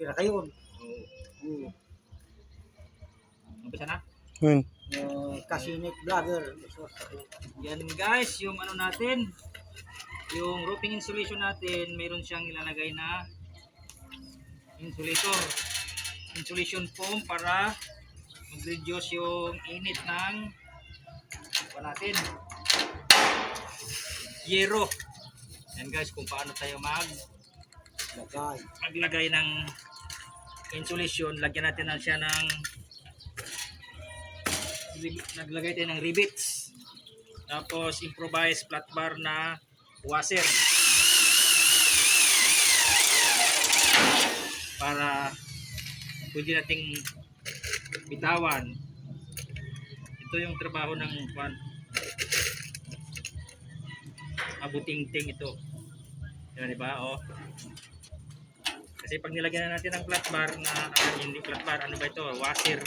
Tira kayo. Oo. Oo. Umpisa na. Yun. Uh, Kasinik Vlogger. Yan guys, yung ano natin, yung roofing insulation natin, mayroon siyang ilalagay na insulator. Insulation foam para mag-reduce yung init ng ano natin. Yero. Yan guys, kung paano tayo mag Lagay. maglagay ng insulation, lagyan natin na siya ng naglagay tayo ng rivets. Tapos improvise flat bar na washer. Para pwede nating bitawan. Ito yung trabaho ng kwan. Abuting-ting ito. Yan, di ba? Oh. Kasi pag nilagyan na natin ng flat bar na ah, hindi flat bar, ano ba ito? Washer.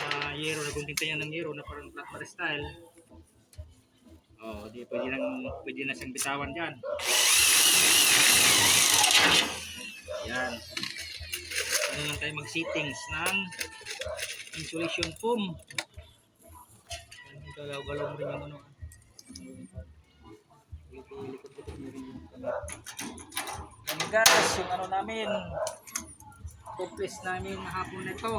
Uh, yero, nagunting tayo ng yero na parang flat bar style. Oh, di pwede nang pwede na siyang bitawan diyan. Yan. Ano lang tayo mag-settings ng insulation foam. Galaw-galaw mo rin yung ano. Likod-likod mo rin yung camera. Guys, yung ano namin, complex namin hapon na ito.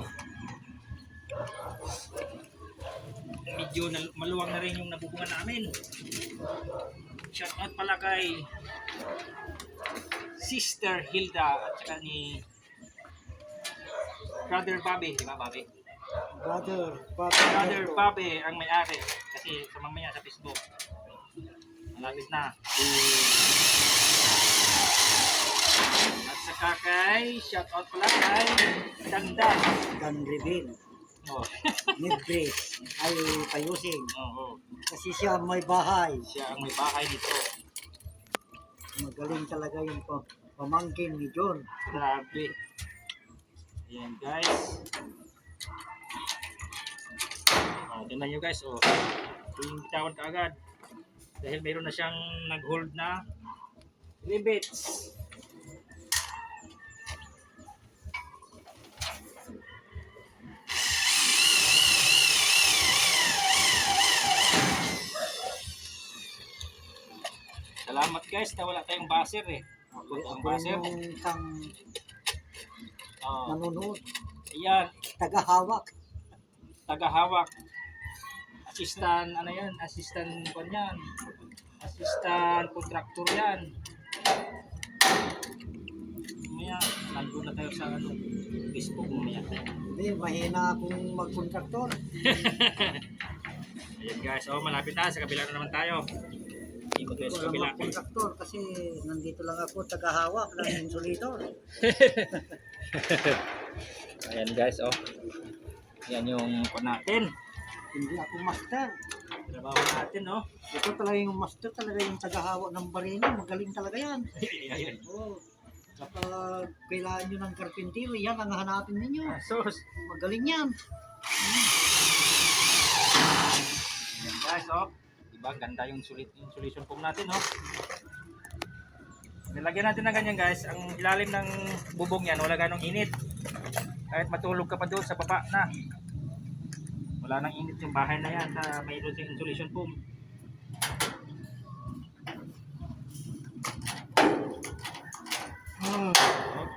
Medyo maluwang na rin yung nabubungan namin. Shout out pala kay Sister Hilda at saka ni Brother Bobby, di ba Bobby? Brother. Brother Bobby ang may-ari kasi sa mamaya sa Facebook. Malapit na. At saka kay, shout out pala kay Dandan. Dan Revin. Oh. Midbrace. Ay payusing. Oo. Kasi siya may bahay. Siya ang may bahay dito. Magaling talaga yung pa- pamangkin ni John. Grabe. Ayan guys. Oh, tingnan nyo guys. Oh. Yung bitawan ka agad. Dahil mayroon na siyang nag-hold na rivets. Salamat guys na wala tayong buzzer eh. Ako, Ang buzzer. yung isang Oh. nanonood. Ayan, Tagahawak. tagahawak. Assistant, ano yan? Assistant ko yan. Assistant contractor yan. Mamaya, nandun na tayo sa ano, Facebook mamaya. Hindi, mahina akong mag-contractor. Ayan guys, oh malapit na. Sa kabila na naman tayo. Sa alam kabila. mag-contractor kasi nandito lang ako tagahawak ng insulator. Ayan guys, oh. Yan yung natin. Hindi ako master. Trabaho natin, oh. Ito talaga yung master, talaga yung tagahawak ng barina. Magaling talaga yan. Ayan. Oo. Kapag kailangan nyo ng karpintero, yan ang hanapin ninyo. Sus. Magaling yan. Ayan guys, oh. Diba, ganda yung sulit yung foam natin, oh. Nilagyan natin ng ganyan guys, ang ilalim ng bubong yan, wala ganong init. Kahit matulog ka pa doon sa baba na. Wala nang init yung bahay na yan na mayroon yung insulation foam.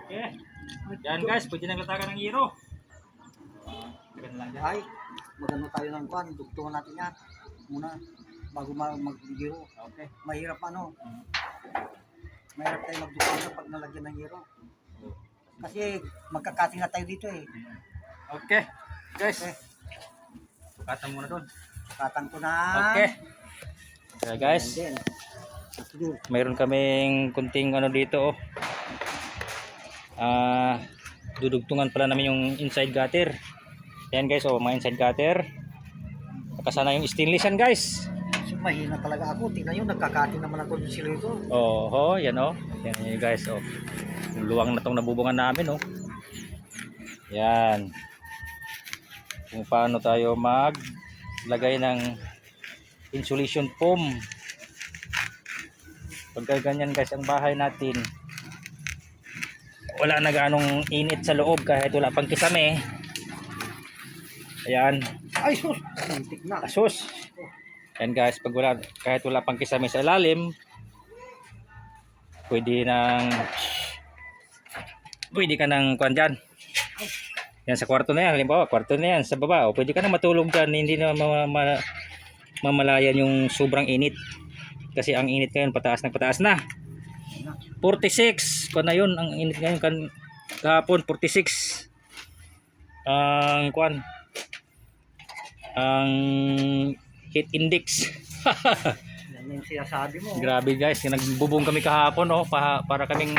Okay. Yan guys, pwede nang latagan ng hero. Ganun lang yan. Ay, magano tayo ng kwan. Dugtungan natin yan. Muna, bago ma- mag-hero. Okay. Mahirap ano. Mahirap tayo magdugtungan pag nalagyan ng hero. Kasi magkakating na tayo dito eh. Okay. Guys, Okay. sukatan muna doon. Katang ko na. Okay. Okay guys, then, mayroon kaming kunting ano dito oh. Ah, dudugtungan pala namin yung inside gutter. Yan guys, oh, mga inside gutter. Nakasana yung stainless yan guys. Mahina talaga ako. Tingnan nyo, nagkakating naman ako ng silito. Oh, oh, yan oh. Yan yun, guys, oh. Yung luwang na tong nabubungan namin, oh. Yan. Kung paano tayo maglagay ng insulation foam. Pagka ganyan guys ang bahay natin. wala na ganong init sa loob kahit wala pang kisame. Ayan. Ay, sus! Muntik na. Asus. Yan guys, pag wala, kahit wala pang kisame sa ilalim, pwede nang pwede ka nang kuan dyan. Yan sa kwarto na yan, halimbawa, kwarto na yan sa baba, o pwede ka na matulog dyan, hindi na ma- ma- mamalayan yung sobrang init. Kasi ang init ngayon, pataas na pataas na. 46, kuan na yun, ang init ngayon, kan, kahapon, 46. Ang kuan, ang heat index. Yan yung sinasabi mo. Grabe guys, nagbubong kami kahapon oh, pa, para kaming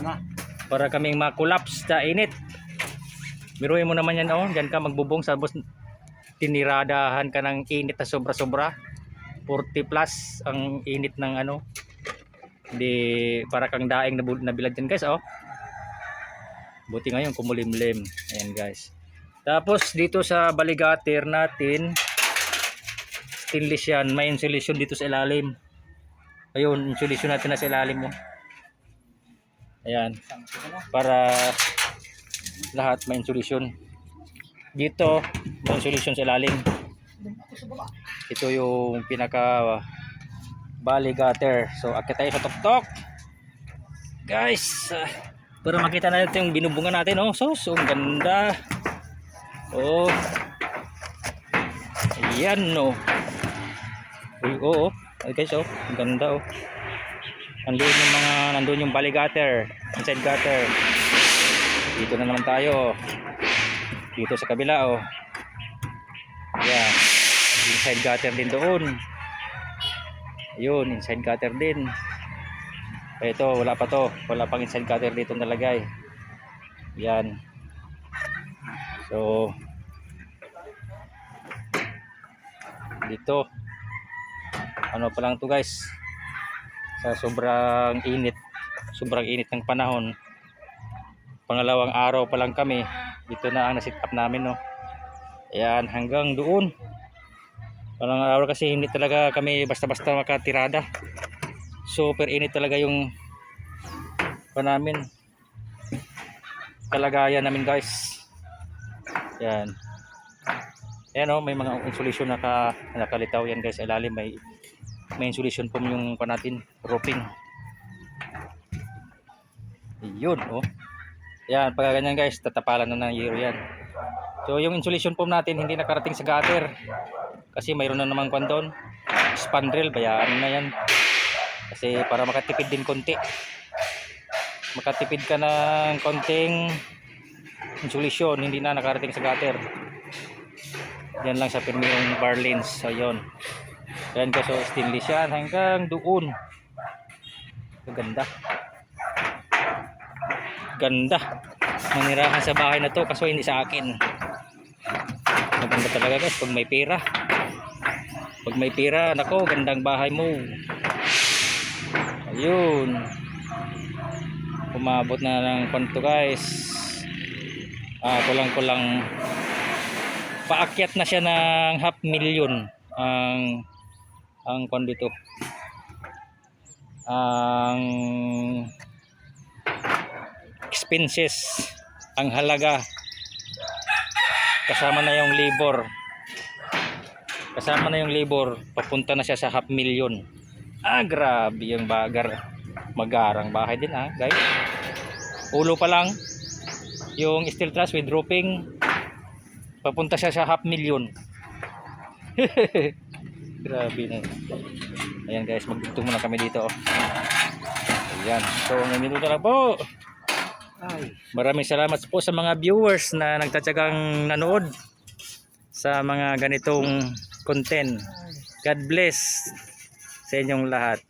Ano para kaming makulaps sa init. Biruin mo naman yan oh, diyan ka magbubong tapos tiniradahan ka ng init na sobra-sobra. 40 plus ang init ng ano. Di para kang daing nabilad din guys oh. Buti ngayon kumulimlim. Ayan guys. Tapos dito sa baligatir natin stainless yan. May insulation dito sa ilalim. Ayun, insulation natin na sa ilalim mo. Ayan, ko na. para lahat may insulation. Dito, may insulation sa ilalim. Ito yung pinaka bali gutter. So, akit tayo sa tuktok. Guys, ah, para makita natin yung binubungan natin. Oh, so ang ganda. Oh. Ayan, no. Uy, oo. Oh, guys, oh. Ang ganda, oh. Nandun yung mga, nandun yung bali gutter. Inside gutter. Dito na naman tayo. Dito sa kabila, oh. Ayan. Inside gutter din doon. Ayun, inside gutter din. Ito, wala pa to. Wala pang inside gutter dito nalagay. Yan. So, dito. Ano pa lang to guys. Sa sobrang init. Sobrang init ng panahon. Pangalawang araw pa lang kami. Dito na ang nasit up namin no. Ayan, hanggang doon. Walang araw kasi hindi talaga kami basta-basta makatirada. Super init talaga yung pa namin. Kalagayan namin guys. Yan. Ayan o, may mga insulation naka, nakalitaw yan guys. Ilalim may may insulation foam yung pa natin, roofing. Yun oh. Yan, pagka ganyan guys, tatapalan na ng year yan. So yung insulation foam natin hindi nakarating sa gutter. Kasi mayroon na namang kwan spandrel bayaan na yan. Kasi para makatipid din konti. Makatipid ka ng konting insulation hindi na nakarating sa gutter. Yan lang sa pirmirong bar lens so yun yan kaso stainless yan. Hanggang doon. Ganda. Ganda. Manirahan sa bahay na to kaso hindi sa akin. Maganda talaga guys pag may pera. Pag may pera nako gandang bahay mo. Ayun. Umabot na ng kwanto guys. Ah kulang kulang paakyat na siya ng half million ang ang kwan dito. Ang expenses. Ang halaga. Kasama na yung labor. Kasama na yung labor. Papunta na siya sa half million. Ah grabe yung bagar. Magarang bahay din ah guys. Ulo pa lang. Yung steel truss with roofing. Papunta siya sa half million grabe na ayan guys magdugtong muna kami dito oh. ayan so nandito na lang po Ay. Maraming salamat po sa mga viewers na nagtatsagang nanood sa mga ganitong content. God bless sa inyong lahat.